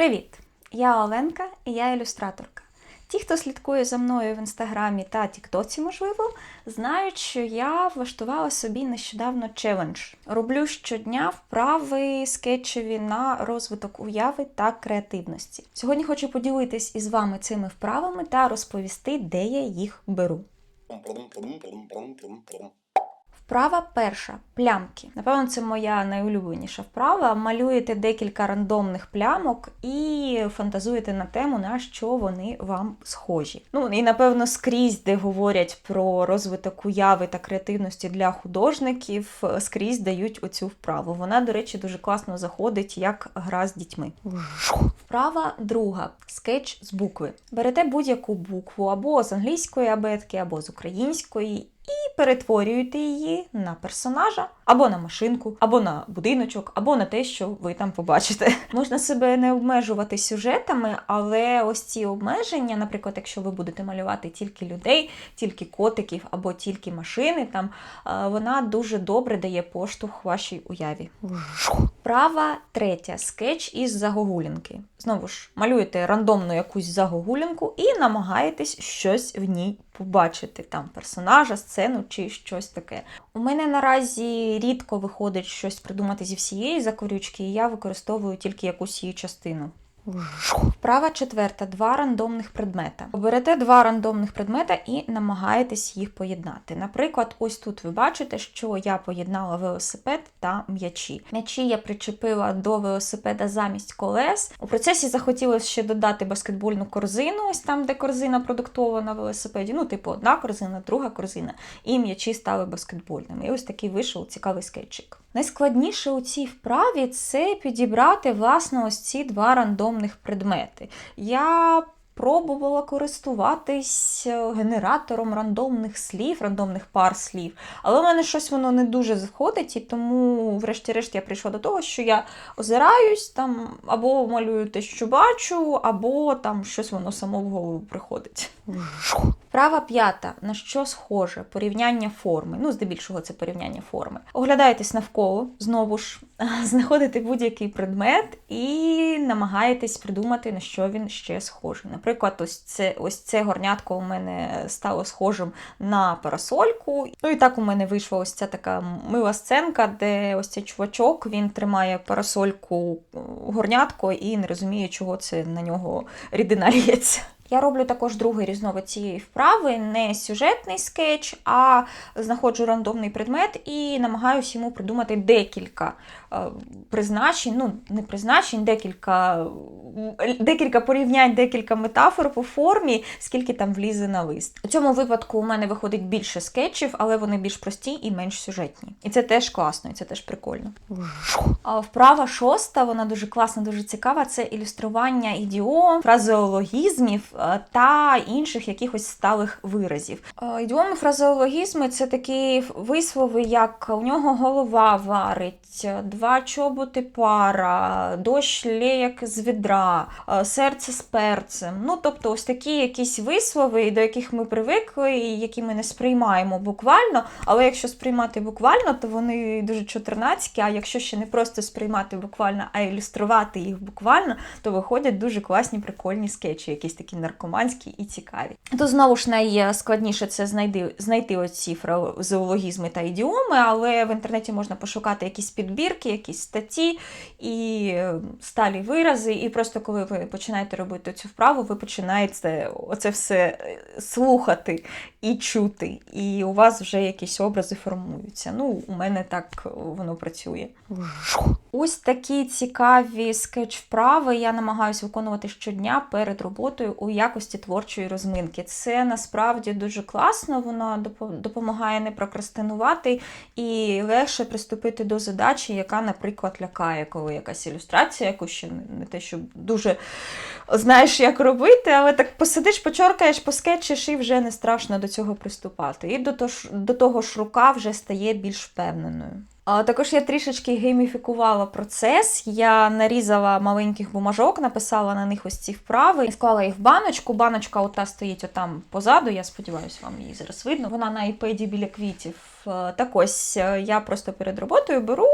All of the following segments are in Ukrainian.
Привіт! Я Оленка і я ілюстраторка. Ті, хто слідкує за мною в інстаграмі та Тіктоці, можливо, знають, що я влаштувала собі нещодавно челендж. Роблю щодня вправи скетчеві на розвиток уяви та креативності. Сьогодні хочу поділитись із вами цими вправами та розповісти, де я їх беру. Вправа перша плямки. Напевно, це моя найулюбленіша вправа. Малюєте декілька рандомних плямок і фантазуєте на тему, на що вони вам схожі. Ну і напевно скрізь, де говорять про розвиток уяви та креативності для художників, скрізь дають оцю вправу. Вона, до речі, дуже класно заходить як гра з дітьми. Вправа друга скетч з букви. Берете будь-яку букву або з англійської абетки, або з української. І перетворюєте її на персонажа, або на машинку, або на будиночок, або на те, що ви там побачите. Можна себе не обмежувати сюжетами, але ось ці обмеження, наприклад, якщо ви будете малювати тільки людей, тільки котиків або тільки машини, там е, вона дуже добре дає поштовх вашій уяві. Права третя скетч із загогулянки. Знову ж малюєте рандомну якусь загогулянку і намагаєтесь щось в ній побачити. Там персонажа, сцену чи щось таке. У мене наразі рідко виходить щось придумати зі всієї закорючки, і я використовую тільки якусь її частину. Вправа четверта. Два рандомних предмета. Оберете два рандомних предмета і намагаєтесь їх поєднати. Наприклад, ось тут ви бачите, що я поєднала велосипед та м'ячі. М'ячі я причепила до велосипеда замість колес. У процесі захотілося ще додати баскетбольну корзину, ось там, де корзина продуктова на велосипеді. Ну, типу, одна корзина, друга корзина, і м'ячі стали баскетбольними. І ось такий вийшов цікавий скетчик. Найскладніше у цій вправі це підібрати, власне, ось ці два рандомних предмети. Я пробувала користуватись е, генератором рандомних слів, рандомних пар слів, але в мене щось воно не дуже заходить, і тому, врешті-решт, я прийшла до того, що я озираюсь там або малюю те, що бачу, або там щось воно само в голову приходить. Права п'ята. На що схоже? Порівняння форми. Ну, здебільшого, це порівняння форми. Оглядаєтесь навколо, знову ж знаходите будь-який предмет і намагаєтесь придумати, на що він ще схожий. Наприклад, ось це ось це горнятко у мене стало схожим на парасольку. Ну і так у мене вийшла ось ця така мила сценка, де ось цей чувачок він тримає парасольку горнятко і не розуміє, чого це на нього рідина лється. Я роблю також другий різновид цієї вправи, не сюжетний скетч, а знаходжу рандомний предмет і намагаюся йому придумати декілька е, призначень, ну, не призначень, декілька, декілька порівнянь, декілька метафор по формі, скільки там влізе на лист. У цьому випадку у мене виходить більше скетчів, але вони більш прості і менш сюжетні. І це теж класно, і це теж прикольно. А вправа шоста, вона дуже класна, дуже цікава. Це ілюстрування ідіом, фразеологізмів та інших якихось сталих виразів. Е, Ідіоми, фразеологізми це такі вислови, як у нього голова варить, два чоботи пара, дощ лє як з відра, е, серце з перцем. Ну, тобто, ось такі якісь вислови, до яких ми привикли, і які ми не сприймаємо буквально. Але якщо сприймати буквально, то вони дуже чотирнацькі, а якщо ще не просто сприймати буквально, а ілюструвати їх буквально, то виходять дуже класні, прикольні скетчі, якісь такі наркоманські і цікаві. То знову ж найскладніше це знайти, знайти оці фразеологізми та ідіоми, але в інтернеті можна пошукати якісь підбірки, якісь статті і е, сталі вирази. І просто коли ви починаєте робити цю вправу, ви починаєте оце все е, слухати і чути, і у вас вже якісь образи формуються. Ну, у мене так воно працює. Ось такі цікаві скетч-вправи я намагаюся виконувати щодня перед роботою у якості творчої розминки. Це насправді дуже класно, воно допомагає не прокрастинувати і легше приступити до задачі, яка, наприклад, лякає, коли якась ілюстрація, яку ще не те, що дуже знаєш, як робити, але так посидиш, почоркаєш, поскетчиш і вже не страшно до цього приступати. І до того ж, рука вже стає більш впевненою. Також я трішечки гейміфікувала процес. Я нарізала маленьких бумажок, написала на них ось ці вправи склала їх в баночку. Баночка ота стоїть отам позаду. Я сподіваюся, вам її зараз видно. Вона на iPad біля квітів. Е, Так ось е, я просто перед роботою беру,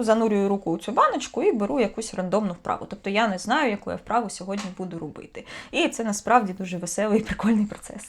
занурюю руку у цю баночку і беру якусь рандомну вправу. Тобто я не знаю, яку я вправу сьогодні буду робити. І це насправді дуже веселий і прикольний процес.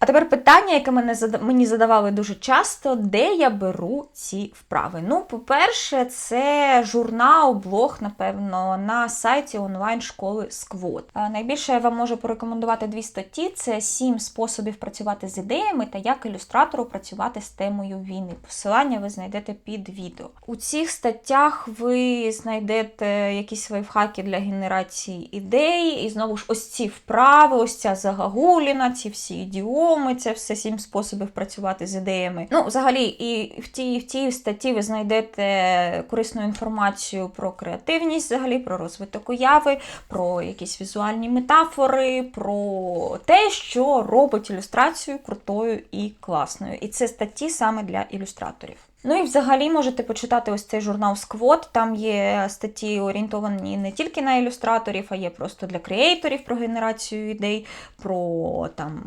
А тепер питання, яке мене мені задавали дуже часто, де я беру ці вправи. Ну, по-перше, це журнал, блог, напевно, на сайті онлайн-школи Сквот. Найбільше я вам можу порекомендувати дві статті: це сім способів працювати з ідеями та як ілюстратору працювати з темою війни. Посилання ви знайдете під відео. У цих статтях ви знайдете якісь лайфхаки для генерації ідей, і знову ж ось ці вправи, ось ця загагуліна, ці всі ідіоми, це все сім способів працювати з ідеями. Ну, взагалі, і в тій, в тій статті ви знайдете корисну інформацію про креативність, взагалі, про розвиток уяви, про якісь візуальні метафори, про те, що робить ілюстрацію крутою і класною. І це статті саме для ілюстраторів. Ну і взагалі можете почитати ось цей журнал Сквот. Там є статті орієнтовані не тільки на ілюстраторів, а є просто для креаторів про генерацію ідей, про там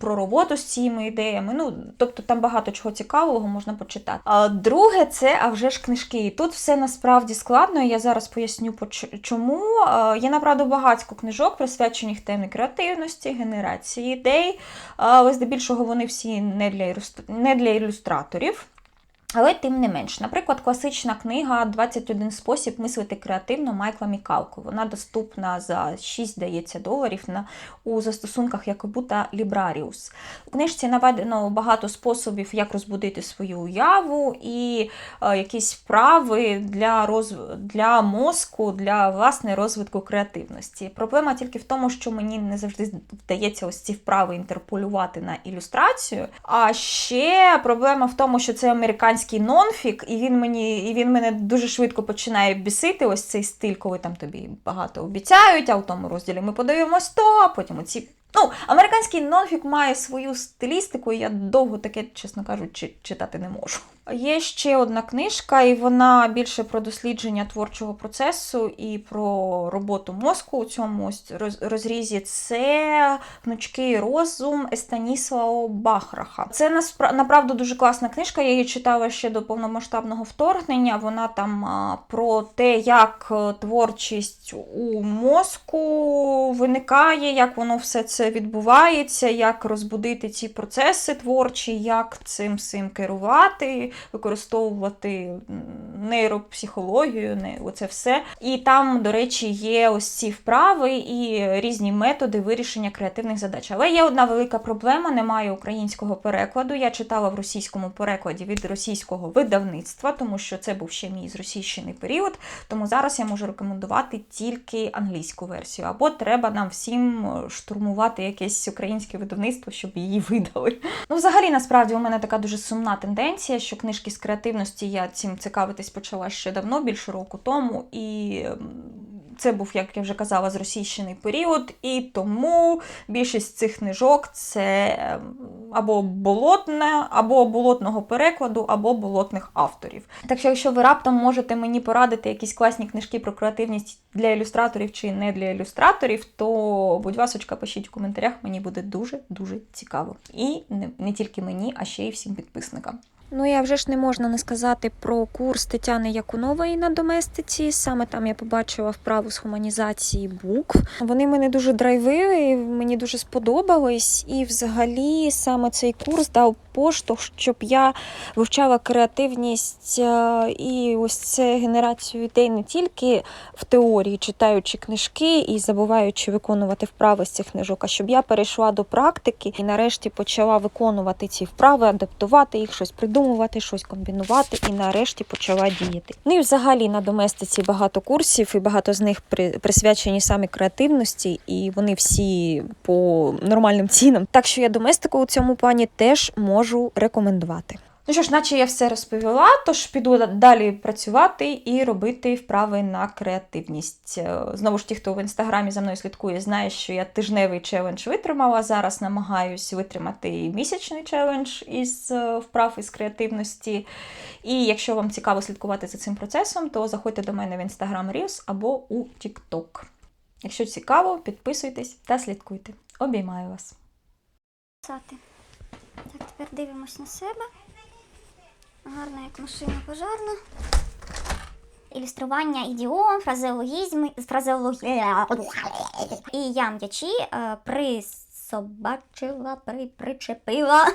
про роботу з цими ідеями. Ну, тобто там багато чого цікавого можна почитати. А друге, це а вже ж книжки. І тут все насправді складно. Я зараз поясню чому. Є направду багатько книжок, присвячених темі креативності, генерації ідей. Але здебільшого вони всі не для ілюстраторів. Але тим не менш, наприклад, класична книга «21 спосіб мислити креативно Майкла Мікалко. Вона доступна за 6, здається, доларів на, у застосунках Якобу та Librarius. У книжці наведено багато способів, як розбудити свою уяву і е, якісь вправи для, роз... для мозку, для власне розвитку креативності. Проблема тільки в тому, що мені не завжди вдається ось ці вправи інтерполювати на ілюстрацію. А ще проблема в тому, що це американський нонфік, і він мені і він мене дуже швидко починає бісити. Ось цей стиль, коли там тобі багато обіцяють, а в тому розділі ми подивимось то, а потім оці. Ну, американський нонфік має свою стилістику, і я довго таке, чесно кажучи, читати не можу. Є ще одна книжка, і вона більше про дослідження творчого процесу і про роботу мозку у цьому розрізі. Це гнучкий розум Естаніслао Бахраха. Це направду дуже класна книжка. Я її читала ще до повномасштабного вторгнення. Вона там про те, як е, творчість у мозку виникає, як воно все це відбувається, як розбудити ці процеси творчі, як цим всім керувати, використовувати нейропсихологію, не оце все. І там, до речі, є ось ці вправи і різні методи вирішення креативних задач. Але є одна велика проблема: немає українського перекладу. Я читала в російському перекладі від російського видавництва, тому що це був ще мій зросійщений період. Тому зараз я можу рекомендувати тільки англійську версію. Або треба нам всім е, штурмувати якесь українське видавництво, щоб її видали. Ну, взагалі, насправді, у мене така дуже сумна тенденція, що книжки з креативності я цим цікавитись почала ще давно, більше року тому. І це був, як я вже казала, зросійщений період, і тому більшість цих книжок це ем, або болотне, або болотного перекладу, або болотних авторів. Так що, якщо ви раптом можете мені порадити якісь класні книжки про креативність для ілюстраторів чи не для ілюстраторів, то будь ласочка, пишіть в коментарях, мені буде дуже дуже цікаво. І не, не тільки мені, а ще й всім підписникам. Ну, я вже ж не можна не сказати про курс Тетяни Якунової на доместиці. Саме там я побачила вправу з гуманізації букв. Вони мене дуже драйвили, мені дуже сподобались. І взагалі саме цей курс дав поштовх, щоб я вивчала креативність е, і ось це генерацію ідей не тільки в теорії, читаючи книжки і забуваючи виконувати вправи з цих книжок, а щоб я перейшла до практики і нарешті почала виконувати ці вправи, адаптувати їх, щось придумувати, щось комбінувати, і нарешті почала діяти. Ну і взагалі на доместиці багато курсів, і багато з них при- присвячені саме креативності, і вони всі по нормальним цінам. Так що я доместику у цьому плані теж можу рекомендувати. Ну що ж, наче я все розповіла, тож піду далі працювати і робити вправи на креативність. Е, Знову ж ті, хто в інстаграмі за мною слідкує, знає, що я тижневий челендж витримала. Зараз намагаюсь витримати і місячний челендж із е, вправ із креативності. І якщо вам цікаво слідкувати за цим процесом, то заходьте до мене в Instagram Reels або у TikTok. Якщо цікаво, підписуйтесь та слідкуйте. Обіймаю вас. Так, тепер дивимось на себе. Гарна як машина пожарна. Ілюстрування ідіом, фразеологізми, фразеологі... І я м'ячі е, присобачила, при, причепила